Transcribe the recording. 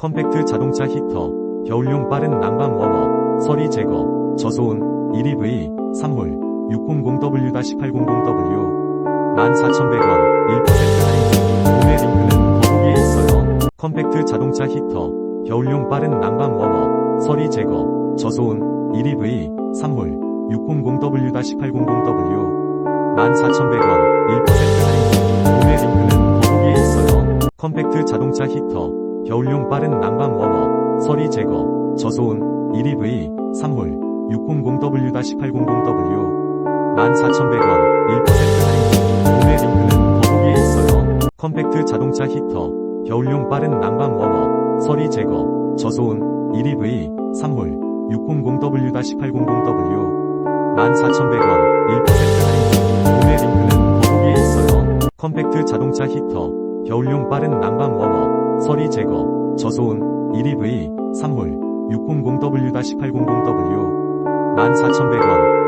컴팩트 자동차 히터, 겨울용 빠른 난방 워머, 서리 제거, 저소음, 1EV, 산물, 600W-800W, 14,100원, 1% 할인 중, 구매 링크는 더보기에 있어요. 컴팩트 자동차 히터, 겨울용 빠른 난방 워머, 서리 제거, 저소음, 1EV, 산물, 600W-800W, 14,100원, 1% 할인 중, 구매 링크는 더보기에 있어요. 컴팩트 자동차 히터, 겨울용 빠른 난방 워머, 서리 제거, 저소음, 1EV, 산물, 600W-800W, 14,100원, 1% 할인 중, 구매 링크는 더보기에 있어요. 컴팩트 자동차 히터, 겨울용 빠른 난방 워머, 서리 제거, 저소음, 1EV, 산물, 600W-800W, 14,100원, 1% 할인 중, 구매 링크는 더보기에 있어요. 컴팩트 자동차 히터, 겨울용 빠른 난방 워머, 서리 제거, 저소음, 1EV, 산물, 600W-800W, 14,100원,